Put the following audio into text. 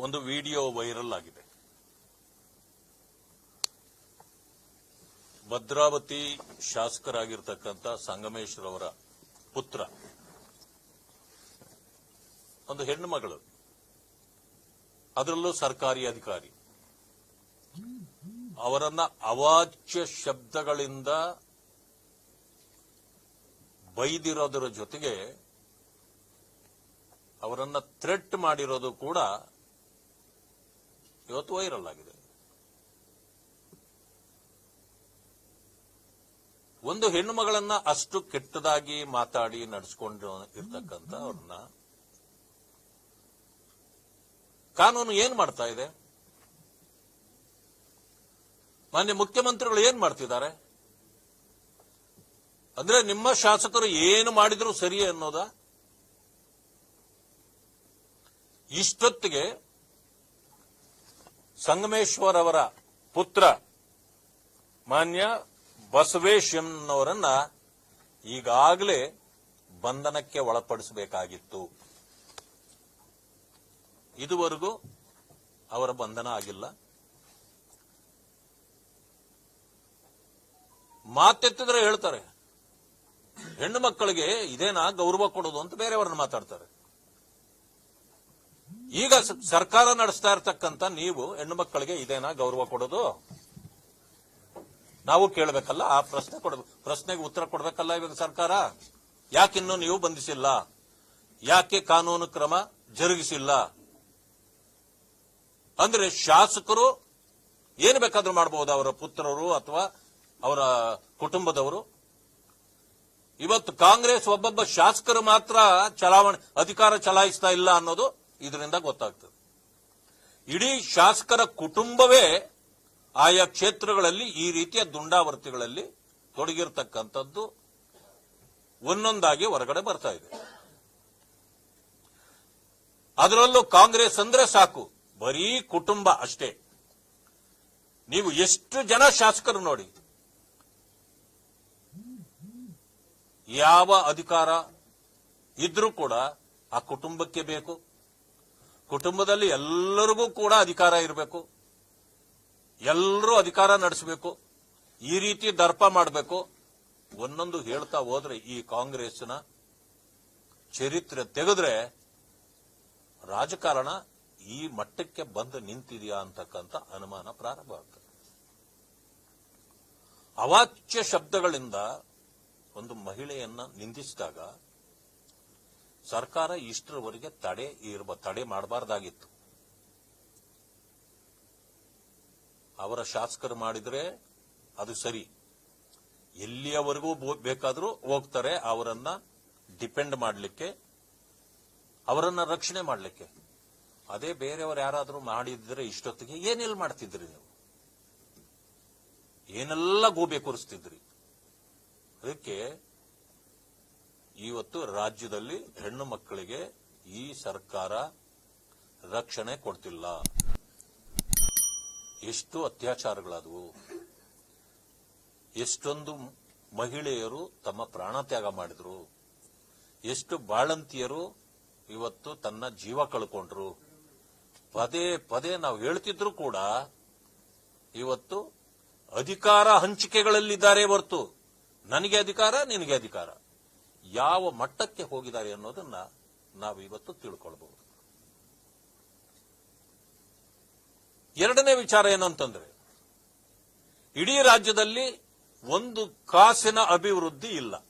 ಒಂದು video viral ಆಗಿದೆ. ಭದ್ರಾವತಿ ಶಾಸಕರಾಗಿರ್ತಕ್ಕಂಥ ಸಂಗಮೇಶ್ವರವರ ಪುತ್ರ. ಒಂದು ಹೆಣ್ಣು ಮಗಳು. ಅದರಲ್ಲೂ ಸರ್ಕಾರಿ ಅಧಿಕಾರಿ. ಅವರನ್ನ ಅವಾಚ್ಯ ಶಬ್ದಗಳಿಂದ ಬೈದಿರೋದರ ಜೊತೆಗೆ ಅವರನ್ನ ಥ್ರೆಟ್ ಮಾಡಿರೋದು ಕೂಡ ಇವತ್ತು ವೈರಲ್ ಆಗಿದೆ. ಒಂದು ಹೆಣ್ಣು ಮಗಳನ್ನ ಅಷ್ಟು ಕೆಟ್ಟದಾಗಿ ಮಾತಾಡಿ ನಡೆಸ್ಕೊಂಡು ಇರ್ತಕ್ಕಂಥ ಅವ್ರನ್ನ ಕಾನೂನು ಏನ್ ಮಾಡ್ತಾ ಇದೆ? ಮಾನ್ಯ ಮುಖ್ಯಮಂತ್ರಿಗಳು ಏನ್ ಮಾಡ್ತಿದ್ದಾರೆ? ಅಂದ್ರೆ ನಿಮ್ಮ ಶಾಸಕರು ಏನು ಮಾಡಿದ್ರು ಸರಿ ಅನ್ನೋದ? ಇಷ್ಟೊತ್ತಿಗೆ ಸಂಗಮೇಶ್ವರ್ ಅವರ ಪುತ್ರ ಮಾನ್ಯ ಬಸವೇಶ್ ಎನ್ನವರನ್ನ ಈಗಾಗಲೇ ಬಂಧನಕ್ಕೆ ಒಳಪಡಿಸಬೇಕಾಗಿತ್ತು. ಇದುವರೆಗೂ ಅವರ ಬಂಧನ ಆಗಿಲ್ಲ. ಮಾತೆತ್ತಿದ್ರೆ ಹೇಳ್ತಾರೆ, ಹೆಣ್ಣು ಮಕ್ಕಳಿಗೆ ಇದೇನಾ ಗೌರವ ಕೊಡೋದು ಅಂತ ಬೇರೆಯವ್ರನ್ನ ಮಾತಾಡ್ತಾರೆ. ಈಗ ಸರ್ಕಾರ ನಡೆಸ್ತಾ ಇರ್ತಕ್ಕಂಥ ನೀವು ಹೆಣ್ಣು ಮಕ್ಕಳಿಗೆ ಇದೇನಾ ಗೌರವ ಕೊಡೋದು? ನಾವು ಕೇಳಬೇಕಲ್ಲ, ಆ ಪ್ರಶ್ನೆ ಕೊಡಬೇಕು ಪ್ರಶ್ನೆಗೆ ಉತ್ತರ ಕೊಡಬೇಕಲ್ಲ ಇವಾಗ ಸರ್ಕಾರ? ಯಾಕಿನ್ನೂ ನೀವು ಬಂಧಿಸಿಲ್ಲ? ಯಾಕೆ ಕಾನೂನು ಕ್ರಮ ಜರುಗಿಸಿಲ್ಲ? ಅಂದ್ರೆ ಶಾಸಕರು ಏನು ಬೇಕಾದ್ರೂ ಮಾಡಬಹುದು ಅವರ ಪುತ್ರರು ಅಥವಾ ಅವರ ಕುಟುಂಬದವರು. ಇವತ್ತು ಕಾಂಗ್ರೆಸ್ ಒಬ್ಬೊಬ್ಬ ಶಾಸಕರು ಮಾತ್ರ ಚಲಾವಣೆ ಅಧಿಕಾರ ಚಲಾಯಿಸ್ತಾ ಇಲ್ಲ ಅನ್ನೋದು ಇದರಿಂದ ಗೊತ್ತಾಗ್ತದೆ. ಇಡೀ ಶಾಸಕರ ಕುಟುಂಬವೇ ಆಯಾ ಕ್ಷೇತ್ರಗಳಲ್ಲಿ ಈ ರೀತಿಯ ದುಂಡಾವರ್ತಿಗಳಲ್ಲಿ ತೊಡಗಿರ್ತಕ್ಕಂಥದ್ದು ಒಂದೊಂದಾಗಿ ಹೊರಗಡೆ ಬರ್ತಾ ಇದೆ. ಅದರಲ್ಲೂ ಕಾಂಗ್ರೆಸ್ ಅಂದ್ರೆ ಸಾಕು. ಬರೀ ಕುಟುಂಬ ಅಷ್ಟೇ. ನೀವು ಎಷ್ಟು ಜನ ಶಾಸಕರು ನೋಡಿ. ಯಾವ ಅಧಿಕಾರ ಇದ್ರೂ ಕೂಡ ಆ ಕುಟುಂಬಕ್ಕೆ ಬೇಕು. ಕುಟುಂಬದಲ್ಲಿ ಎಲ್ಲರಿಗೂ ಕೂಡ ಅಧಿಕಾರ ಇರಬೇಕು. ಎಲ್ಲರೂ ಅಧಿಕಾರ ನಡೆಸಬೇಕು. ಈ ರೀತಿ ದರ್ಪ ಮಾಡಬೇಕು. ಒಂದೊಂದು ಹೇಳ್ತಾ ಹೋದ್ರೆ ಈ ಕಾಂಗ್ರೆಸ್ನ ಚರಿತ್ರೆ ತೆಗೆದ್ರೆ ರಾಜಕಾರಣ ಈ ಮಟ್ಟಕ್ಕೆ ಬಂದು ನಿಂತಿದೆಯಾ ಅಂತಕ್ಕಂಥ ಅನುಮಾನ ಪ್ರಾರಂಭ ಆಗ್ತದೆ. ಅವಾಚ್ಯ ಶಬ್ದಗಳಿಂದ ಒಂದು ಮಹಿಳೆಯನ್ನ ನಿಂದಿಸಿದಾಗ ಸರ್ಕಾರ ಇಷ್ಟರವರೆಗೆ ತಡೆ ಇರ್ಬ ತಡೆ ಮಾಡಬಾರ್ದಾಗಿತ್ತು. ಅವರ ಶಾಸಕರು ಮಾಡಿದ್ರೆ ಅದು ಸರಿ. ಎಲ್ಲಿಯವರೆಗೂ ಬೇಕಾದರೂ ಹೋಗ್ತಾರೆ, ಅವರನ್ನ ಡಿಪೆಂಡ್ ಮಾಡಲಿಕ್ಕೆ, ಅವರನ್ನ ರಕ್ಷಣೆ ಮಾಡಲಿಕ್ಕೆ. ಅದೇ ಬೇರೆಯವರು ಯಾರಾದರೂ ಮಾಡಿದ್ರೆ ಇಷ್ಟೊತ್ತಿಗೆ ಏನೆಲ್ಲ ಮಾಡ್ತಿದ್ರಿ ನೀವು? ಏನೆಲ್ಲ ಗೂಬೆ ಕೂರಿಸ್ತಿದ್ರಿ? ಅದಕ್ಕೆ ಇವತ್ತು ರಾಜ್ಯದಲ್ಲಿ ಹೆಣ್ಣು ಮಕ್ಕಳಿಗೆ ಈ ಸರ್ಕಾರ ರಕ್ಷಣೆ ಕೊಡ್ತಿಲ್ಲ. ಎಷ್ಟು ಅತ್ಯಾಚಾರಗಳಾದವು. ಎಷ್ಟೊಂದು ಮಹಿಳೆಯರು ತಮ್ಮ ಪ್ರಾಣತ್ಯಾಗ ಮಾಡಿದ್ರು. ಎಷ್ಟು ಬಾಳಂತಿಯರು ಇವತ್ತು ತನ್ನ ಜೀವ ಕಳ್ಕೊಂಡ್ರು. ಪದೇ ಪದೇ ನಾವು ಹೇಳ್ತಿದ್ರು ಕೂಡ ಇವತ್ತು ಅಧಿಕಾರ ಹಂಚಿಕೆಗಳಲ್ಲಿದ್ದಾರೆ ಹೊರತು ನನಗೆ ಅಧಿಕಾರ, ನಿನಗೆ ಅಧಿಕಾರ. ಯಾವ ಮಟ್ಟಕ್ಕೆ ಹೋಗಿದ್ದಾರೆ ಅನ್ನೋದನ್ನ ನಾವು ಇವತ್ತು ತಿಳ್ಕೊಳ್ಬಹುದು. ಎರಡನೇ ವಿಚಾರ ಏನು ಅಂತಂದ್ರೆ, ಇಡೀ ರಾಜ್ಯದಲ್ಲಿ ಒಂದು ಕಾಸಿನ ಅಭಿವೃದ್ಧಿ ಇಲ್ಲ.